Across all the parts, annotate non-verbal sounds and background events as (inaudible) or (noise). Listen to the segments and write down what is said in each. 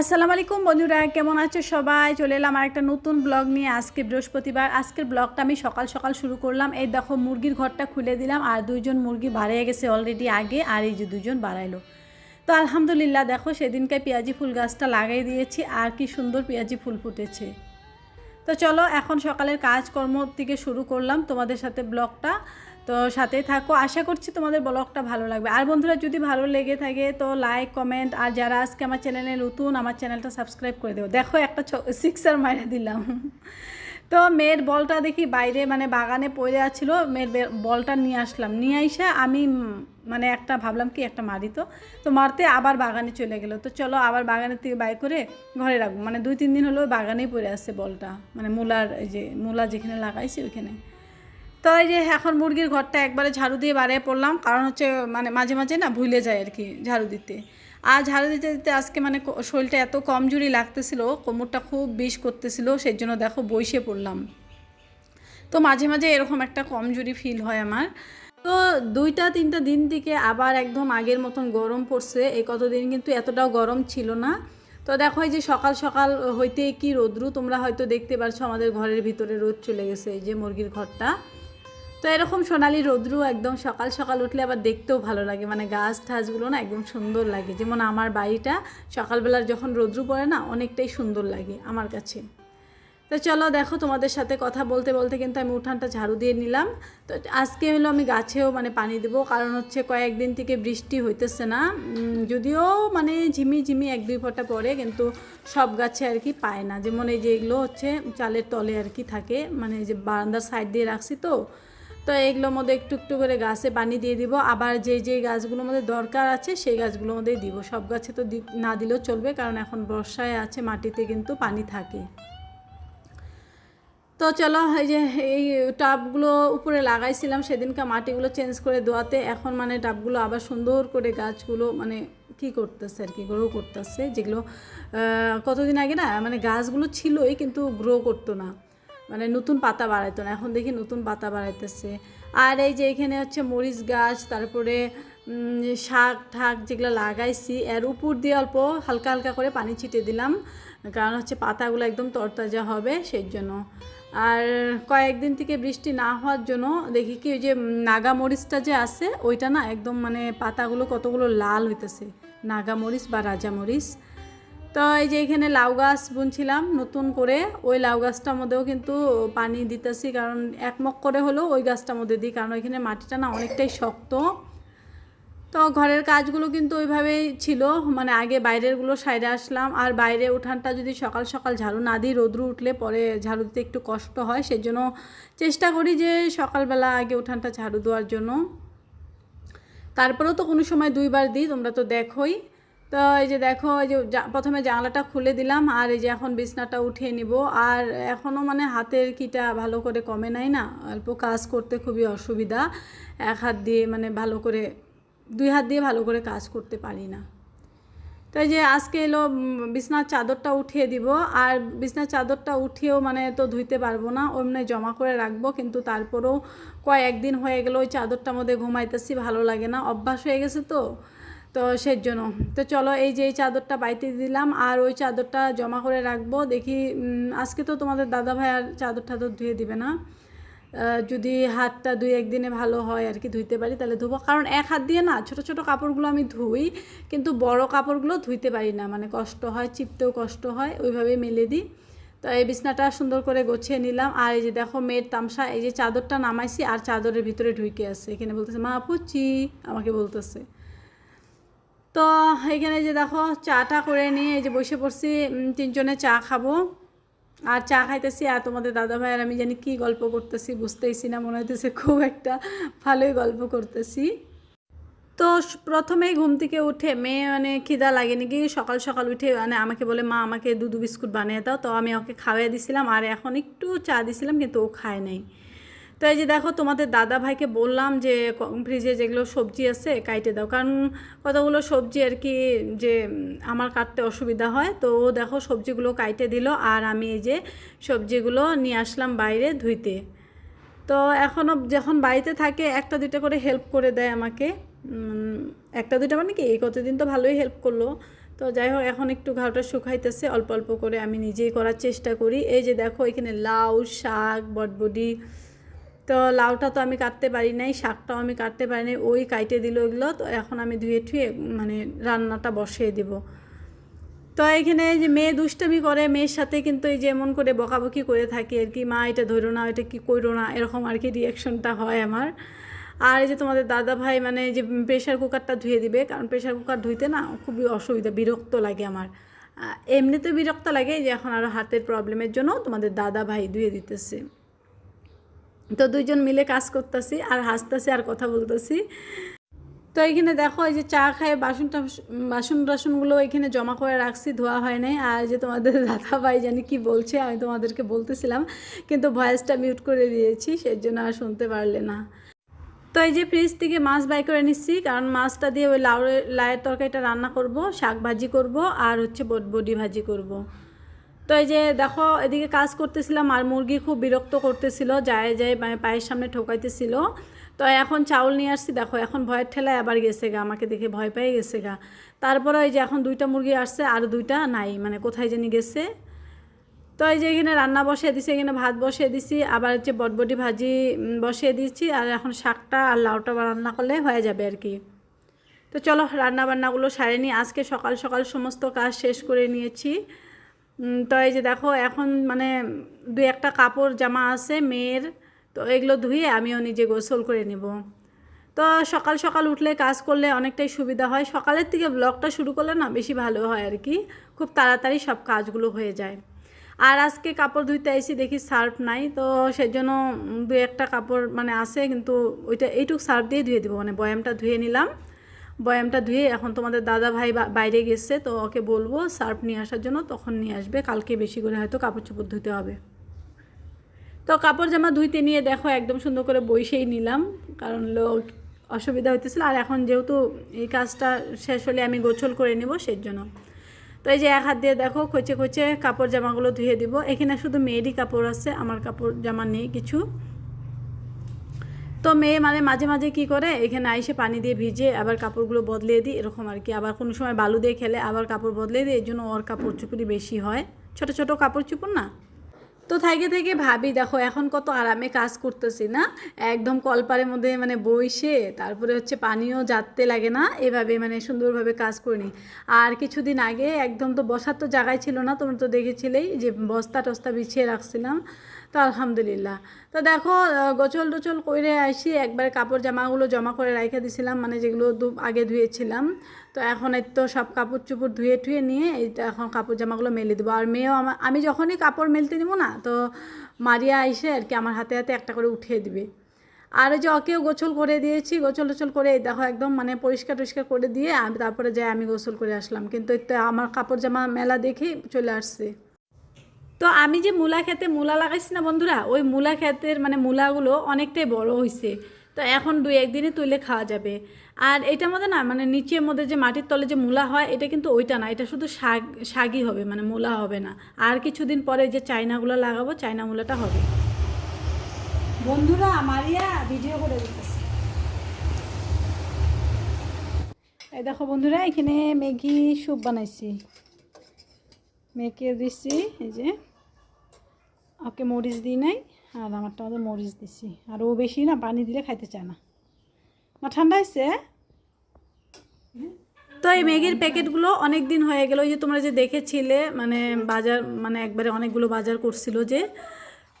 আসসালামু আলাইকুম বন্ধুরা, কেমন আছো সবাই? চলে এলাম আর একটা নতুন ব্লগ নিয়ে আজকে বৃহস্পতিবার। আজকের ব্লগটা আমি সকাল সকাল শুরু করলাম। এই দেখো, মুরগির ঘরটা খুলে দিলাম আর দুইজন মুরগি বাড়িয়ে গেছে অলরেডি আগে আর এই যে দুজন বাড়াইলো। তো আলহামদুলিল্লাহ দেখো, সেদিনকে পেঁয়াজি ফুল গাছটা লাগাই দিয়েছি আর কি সুন্দর পেঁয়াজি ফুল ফুটেছে। তো চলো, এখন সকালের কাজকর্ম থেকে শুরু করলাম তোমাদের সাথে ব্লগটা। তো সাথেই থাকো। আশা করছি তোমাদের ব্লগটা ভালো লাগবে। আর বন্ধুরা, যদি ভালো লেগে থাকে, তো লাইক কমেন্ট আর যারা আজকে আমার চ্যানেলে নতুন, আমার চ্যানেলটা সাবস্ক্রাইব করে দেবো দেখো, একটা সিক্সার মাইরে দিলাম। তো মেয়ের বলটা দেখি বাইরে মানে বাগানে পড়ে আছিল। মেয়ের বলটা নিয়ে আসলাম। নিয়ে এসে আমি মানে একটা ভাবলাম কি, একটা মারি তো। তো মারতে আবার বাগানে চলে গেলো। তো চলো আবার বাগানের থেকে বাই করে ঘরে রাখব। মানে দুই, তিন দিন হলো বাগানেই পড়ে আসছে বলটা। মানে মূলার যে মূলা যেখানে লাগাইছে, ওইখানে। তো এই যে এখন মুরগির ঘরটা একবারে ঝাড়ু দিয়ে বাড়িয়ে পড়লাম। কারণ হচ্ছে মানে মাঝে মাঝে না ভুলে যায় আর কি ঝাড়ু দিতে। আর ঝাড়ু দিতে দিতে আজকে মানে শরীরটা এত কমজোরি লাগতেছিল, কোমরটা খুব বিষ করতেছিল সেই জন্য দেখো বসে পড়লাম। তো মাঝে মাঝে এরকম একটা কমজোরি ফিল হয় আমার। তো দুইটা, তিনটা দিন থেকে আবার একদম আগের মতন গরম পড়ছে। এই কতদিন কিন্তু এতটাও গরম ছিল না। তো দেখো এই যে সকাল সকাল হইতে কি রোদ্রু, তোমরা হয়তো দেখতে পারছ আমাদের ঘরের ভিতরে রোদ চলে গেছে, এই যে মুরগির ঘরটা। তো এরকম সোনালি রোদ্রু একদম সকাল সকাল উঠলে আবার দেখতেও ভালো লাগে। মানে গাছ ঠাছগুলো না একদম সুন্দর লাগে। যেমন আমার বাড়িটা সকালবেলার যখন রোদ্রু পড়ে না, অনেকটাই সুন্দর লাগে আমার কাছে। তো চলো দেখো তোমাদের সাথে কথা বলতে বলতে কিন্তু আমি উঠানটা ঝাড়ু দিয়ে নিলাম। তো আজকে হলো আমি গাছেও মানে পানি দেবো। কারণ হচ্ছে কয়েকদিন থেকে বৃষ্টি হইতেছে না। যদিও মানে ঝিমি ঝিমি এক দুই ফোঁটা পড়ে, কিন্তু সব গাছে আর কি পায় না। যেমন এই যে এগুলো হচ্ছে চালের তলে আর কি থাকে। মানে যে বারান্দার সাইড দিয়ে রাখছি তো তো এগুলোর মধ্যে একটু একটু করে গাছে পানি দিয়ে দিব। আবার যে যে গাছগুলোর মধ্যে দরকার আছে, সেই গাছগুলোর মধ্যেই দিব। সব গাছে তো না দিলেও চলবে, কারণ এখন বর্ষায় আছে, মাটিতে কিন্তু পানি থাকে। তো চলো, এই যে এই টাবগুলো উপরে লাগাইছিলাম সেদিনকার মাটিগুলো চেঞ্জ করে দোয়াতে এখন মানে টাবগুলো আবার সুন্দর করে গাছগুলো মানে কি করতেছে আর কি গ্রো করতেছে। যেগুলো কতদিন আগে না মানে গাছগুলো ছিলই, কিন্তু গ্রো করতো না। মানে নতুন পাতা বাড়াইতো না, এখন দেখি নতুন পাতা বাড়াইতেছে। আর এই যে এখানে হচ্ছে মরিচ গাছ, তারপরে শাক ঠাক যেগুলো লাগাইছি, এর উপর দিয়ে অল্প হালকা হালকা করে পানি ছিটিয়ে দিলাম, কারণ হচ্ছে পাতাগুলো একদম তরতাজা হবে সেই জন্য আর কয়েকদিন থেকে বৃষ্টি না হওয়ার জন্য দেখি কি ওই যে নাগা মরিচটা যে আছে, ওইটা না একদম মানে পাতাগুলো কতগুলো লাল হইতেছে, নাগা মরিচ বা রাজা মরিচ। তো এই যে এখানে লাউ গাছ বুনছিলাম, নতুন করে। ওই লাউ গাছটার মধ্যেও কিন্তু পানি দিতেছি, কারণ একমক করে হলেও ওই গাছটার মধ্যে দিই, কারণ ওইখানে মাটিটা না অনেকটাই শক্ত। তো ঘরের কাজগুলো কিন্তু ওইভাবেই ছিল মানে আগে বাইরেরগুলো সাইডে আসলাম, আর বাইরে উঠানটা যদি সকাল সকাল ঝাড়ু না দিই, রোদ্রু উঠলে পরে ঝাড়ু দিতে একটু কষ্ট হয় সেই জন্য চেষ্টা করি যে সকালবেলা আগে উঠানটা ঝাড়ু দেওয়ার জন্য। তারপরেও তো কোনো সময় দুইবার দিই, তোমরা তো দেখোই। তো এই যে দেখো, এই যে প্রথমে জানলাটা খুলে দিলাম, আর এই যে এখন বিছনাটা উঠিয়ে নিব। আর এখনও মানে হাতের কিটা ভালো করে কমে নাই না, অল্প কাজ করতে খুবই অসুবিধা। এক হাত দিয়ে মানে ভালো করে, দুই হাত দিয়ে ভালো করে কাজ করতে পারি না। তো এই যে আজকে এলো বিছনার চাদরটা উঠিয়ে দিব। আর বিছনার চাদরটা উঠিয়েও মানে তো ধুইতে পারব না, অমনি জমা করে রাখব, কিন্তু তারপরেও কয়েকদিন হয়ে গেল, ওই চাদরটার মধ্যে ঘুমাইতেছি, ভালো লাগে না। অভ্যাস হয়ে গেছে তো। তো সেই জন্য তো চলো এই যে এই চাদরটা বাইতে দিলাম আর ওই চাদরটা জমা করে রাখব। দেখি আজকে তো তোমাদের দাদা ভাই আর চাদর টাদর ধুয়ে দিবে না। যদি হাতটা দুই একদিনে ভালো হয় আর কি ধুইতে পারি তাহলে ধুবো। কারণ এক হাত দিয়ে না, ছোট ছোট কাপড়গুলো আমি ধুই, কিন্তু বড় কাপড়গুলো ধুইতে পারি না। মানে কষ্ট হয়, চিপতেও কষ্ট হয়, ওইভাবেই মেলে দিই। তো এই বিছনাটা সুন্দর করে গোছিয়ে নিলাম। আর এই যে দেখো মেয়ের তামসা, এই যে চাদরটা নামাইছি আর চাদরের ভিতরে ঢুকে আছে। এখানে বলতেছে, মা পুচি আমাকে বলতেছে। তো এখানে যে দেখো চাটা করে নিয়ে এই যে বসে পড়ছি তিনজনে চা খাব। আর চা খাইতেছি, আর তোমাদের দাদা ভাই আমি জানি কি গল্প করতেছি বুঝতেইছি না, মনে হইতেছে খুব একটা ভালোই গল্প করতেছি। তো প্রথমেই ঘুম থেকে উঠে মেয়ে মানে খিদা লাগেনি কি সকাল সকাল উঠে মানে আমাকে বলে, মা, আমাকে দুধ বিস্কুট বানিয়ে দাও। তো আমি ওকে খাওয়াই দিছিলাম, আর এখন একটু চা দিছিলাম, কিন্তু ও খায় নাই। তো এই যে দেখো, তোমাদের দাদা ভাইকে বললাম যে ফ্রিজে যেগুলো সবজি আছে, কাইটে দাও। কারণ কতগুলো সবজি আর কি যে, আমার কাটতে অসুবিধা হয়, তো ও দেখো সবজিগুলো কাইটে দিল আর আমি এই যে সবজিগুলো নিয়ে আসলাম বাইরে ধুইতে। তো এখনও যখন বাড়িতে থাকে, একটা দুইটা করে হেল্প করে দেয় আমাকে। একটা দুইটা মানে কি, এই কতদিন তো ভালোই হেল্প করল। তো যাই হোক, এখন একটু ঘাওটা শুকাইতেছে, অল্প অল্প করে আমি নিজেই করার চেষ্টা করি। এই যে দেখো, এখানে লাউ, শাক বটবডি তো লাউটা তো আমি কাটতে পারি নাই, শাকটাও আমি কাটতে পারি নাই, ওই কাইটে দিল ওগুলো তো এখন আমি ধুয়ে ঠুয়ে মানে রান্নাটা বসিয়ে দিব। তো এখানে যে মেয়ে দুষ্টামি করে, মেয়ের সাথে কিন্তু এই যে এমন করে বকাবকি করে থাকি আর কি, মা, এটা ধরো না, এটা কি করো না? এরকম আর কি রিয়াকশনটা হয় আমার। আর এই যে তোমাদের দাদা ভাই মানে যে প্রেশার কুকারটা ধুয়ে দিবে, কারণ প্রেশার কুকার ধুইতে না খুবই অসুবিধা, বিরক্ত লাগে আমার। এমনিতে বিরক্ত লাগে, যে এখন আরও হাতের প্রবলেমের জন্য তোমাদের দাদা ভাই ধুয়ে দিতেছে। তো দুইজন মিলে কাজ করতেছি, আর হাসতেছি, আর কথা বলতেছি। তো এখানে দেখো, এই যে চা খায় বাসন বাসন টাসনগুলো এখানে জমা করে রাখছি, ধোয়া হয় নাই। আর যে তোমাদের (laughs) দাদা ভাই জানি কি বলছে, আমি তোমাদেরকে বলতেছিলাম, কিন্তু ভয়েসটা মিউট করে দিয়েছি সেই জন্য আর শুনতে পারলে না। তো এই যে ফ্রিজ থেকে মাছ বাই করে নিচ্ছি, কারণ মাছটা দিয়ে ওই লাউ লাউয়ের তরকারিটা রান্না করব, শাক ভাজি করব, আর হচ্ছে বট বডি ভাজি করব। তো এই যে দেখো, এদিকে কাজ করতেছিলাম আর মুরগি খুব বিরক্ত করতেছিল, যায় যায় মানে পায়ের সামনে ঠোকাইতেছিল। তো এখন চাউল নিয়ে আসছি, দেখো, এখন ভয়ের ঠেলায় আবার গেছে গা, আমাকে দেখে ভয় পেয়ে গেছে গা। তারপরে ওই যে এখন দুইটা মুরগি আসছে, আর দুইটা নাই মানে কোথায় জানি গেছে। তো এই যে এখানে রান্না বসিয়ে দিছি, এখানে ভাত বসিয়ে দিছি, আবার হচ্ছে বটবটি ভাজি বসিয়ে দিচ্ছি আর এখন শাকটা আর লাউটা রান্না করলে হয়ে যাবে আর কি। তো চলো রান্না বান্নাগুলো সারে নিই আজকে সকাল সকাল সমস্ত কাজ শেষ করে নিয়েছি। তো এই যে দেখো, এখন মানে দু একটা কাপড় জামা আছে, মেয়ের, তো এগুলো ধুয়ে আমিও নিজে গোসল করে নেব। তো সকাল সকাল উঠলে কাজ করলে অনেকটাই সুবিধা হয়। সকালের থেকে ব্লগটা শুরু করলে না বেশি ভালো হয় আর কি, খুব তাড়াতাড়ি সব কাজগুলো হয়ে যায়। আর আজকে কাপড় ধুইতে আইসি দেখি সার্ফ নাই, তো সেজন্য দু একটা কাপড় মানে আছে, কিন্তু ওইটা এইটুক সার্ফ দিয়ে ধুয়ে দেবো মানে বয়ামটা ধুয়ে নিলাম। বয়ামটা ধুয়ে এখন তোমাদের দাদা ভাই বাইরে গেছে, তো ওকে বলব সার্ফ নিয়ে আসার জন্য তখন নিয়ে আসবে। কালকে বেশি করে হয়তো কাপড় চোপড় ধুতে হবে। তো কাপড় জামা ধুইতে নিয়ে দেখো একদম সুন্দর করে বইসেই নিলাম, কারণ লোক অসুবিধা হইতেছিল। আর এখন যেহেতু এই কাজটা শেষ হলে আমি গোছল করে নিব সেই জন্য তো এই যে এক হাত দিয়ে দেখো খোঁচে খোঁচে কাপড় জামাগুলো ধুয়ে দিব। এখানে শুধু মেয়েরই কাপড় আছে, আমার কাপড় জামা নেই কিছু। তো মেয়ে মানে মাঝে মাঝে কি করে? এখানে আইসে পানি দিয়ে ভিজে আবার কাপড়গুলো বদলে দিই, এরকম আর কি। আবার কোনো সময় বালু দিয়ে খেলে আবার কাপড় বদলে দিই, এই জন্য ওর কাপড় চুপড়ি বেশি হয়। ছোট ছোট কাপড় চুপড় না? তো থেকে থেকে ভাবি, দেখো এখন কত আরামে কাজ করতেছি না? একদম কলপারের মধ্যে মানে বইসে, তারপরে হচ্ছে পানিও যাতে লাগে না, এভাবে মানে সুন্দরভাবে কাজ করে নিই। আর কিছুদিন আগে একদম তো বসার তো জায়গায় ছিল না, তোমরা তো দেখেছিলেই যে বস্তা টস্তা বিছিয়ে রাখছিলাম। তো আলহামদুলিল্লাহ। তো দেখো গোছল টোচল করে আসি, একবার কাপড় জামাগুলো জমা করে রেখে দিছিলাম মানে যেগুলো আগে ধুয়েছিলাম। তো এখন তো সব কাপড় চুপড় ধুয়ে টুয়ে নিয়ে এইটা এখন কাপড় জামাগুলো মেলে দেবো। আর মেয়েও আমি যখনই কাপড় মেলতে দিব না, তো মারিয়া এসে আর কি আমার হাতে হাতে একটা করে উঠিয়ে দিবে। আর যে ওকেও গোসল করে দিয়েছি গোসল টোচল করে দেখো একদম মানে পরিষ্কার টরিষ্কার করে দিয়ে আমি তারপরে যাই আমি গোসল করে আসলাম। কিন্তু আমার কাপড় জামা মেলা দেখেই চলে আসছে। তো আমি যে মূলা খেতে মূলা লাগাইছি না বন্ধুরা, ওই মূলা ক্ষেতের মানে মূলাগুলো অনেকটাই বড় হয়েছে তো এখন দুই একদিনে তুলে খাওয়া যাবে। আর এটার মধ্যে না মানে নিচের মধ্যে যে মাটির তলে যে মূলা হয়, এটা কিন্তু ওইটা না, এটা শুধু শাক, শাকই হবে মানে মূলা হবে না। আর কিছুদিন পরে যে চাইনাগুলো লাগাবো চাইনা মূলাটা হবে। বন্ধুরা, মারিয়া ভিডিও করে দিতেছে। এই দেখো বন্ধুরা, এখানে ম্যাগি স্যুপ বানাইছি। মেয়েকে দিচ্ছি এই যে। ওকে মরিচ দিই নাই, আর আমারটা আমাদের মরিচ দিছি। আর ও বেশি না, পানি দিলে খাইতে চায় না। না ঠান্ডা হয়েছে তো এই ম্যাগির প্যাকেটগুলো অনেক দিন হয়ে গেল, ওই যে তোমরা যে দেখেছিলে মানে বাজার মানে একবারে অনেকগুলো বাজার করছিল যে।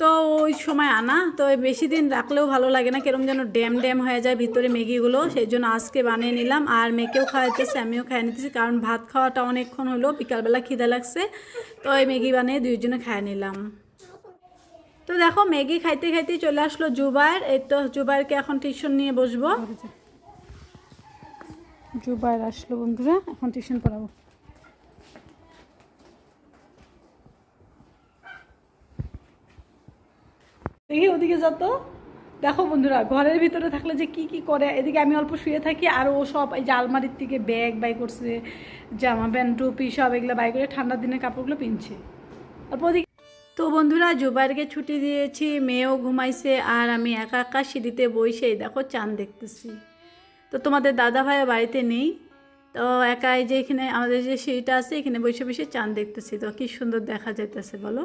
তো ওই সময় আনা, তো বেশি দিন রাখলেও ভালো লাগে না, কেরম যেন ড্যাম ড্যাম হয়ে যায় ভিতরে ম্যাগিগুলো, সেই জন্য আজকে বানিয়ে নিলাম। আর মেয়েকেও খাওয়াইতেছে, আমিও খাইয়ে নিতেছি, কারণ ভাত খাওয়াটা অনেকক্ষণ হলো, বিকালবেলা খিদা লাগছে। তো এই ম্যাগি বানিয়ে দুইজনে খাইয়ে নিলাম। তো দেখো ম্যাগি খাইতে খাইতে চলে আসলো জুবাইর এই তো জুবাইরকে এখন টিউশন নিয়ে বসবো। জুবাইর আসলো বন্ধুরা, এখন টিউশন পড়াবো। দেখি ওদিকে যত দেখো বন্ধুরা, ঘরের ভিতরে থাকলে যে কি কি করে, এদিকে আমি অল্প শুয়ে থাকি আর ও সব এই যে আলমারির থেকে ব্যাগ বাই করছে, জামা প্যান্ট, টুপি সব এগুলো বাই করে ঠান্ডার দিনের কাপড়গুলো পিনছে। অল্প ওদিকে বন্ধুরা, জুবাইরকে ছুটি দিয়েছি, মেয়েও ঘুমাইছে, আর আমি একা একা সিঁড়িতে বইসে দেখো চাঁদ দেখতেছি। তো তোমাদের দাদা ভাই বাড়িতে নেই তো তো একাই যে এখানে আমাদের যে সিঁড়িটা আছে, এখানে বসে বসে চাঁদ দেখতেছি। তো কি সুন্দর দেখা যাইতেছে, বলো।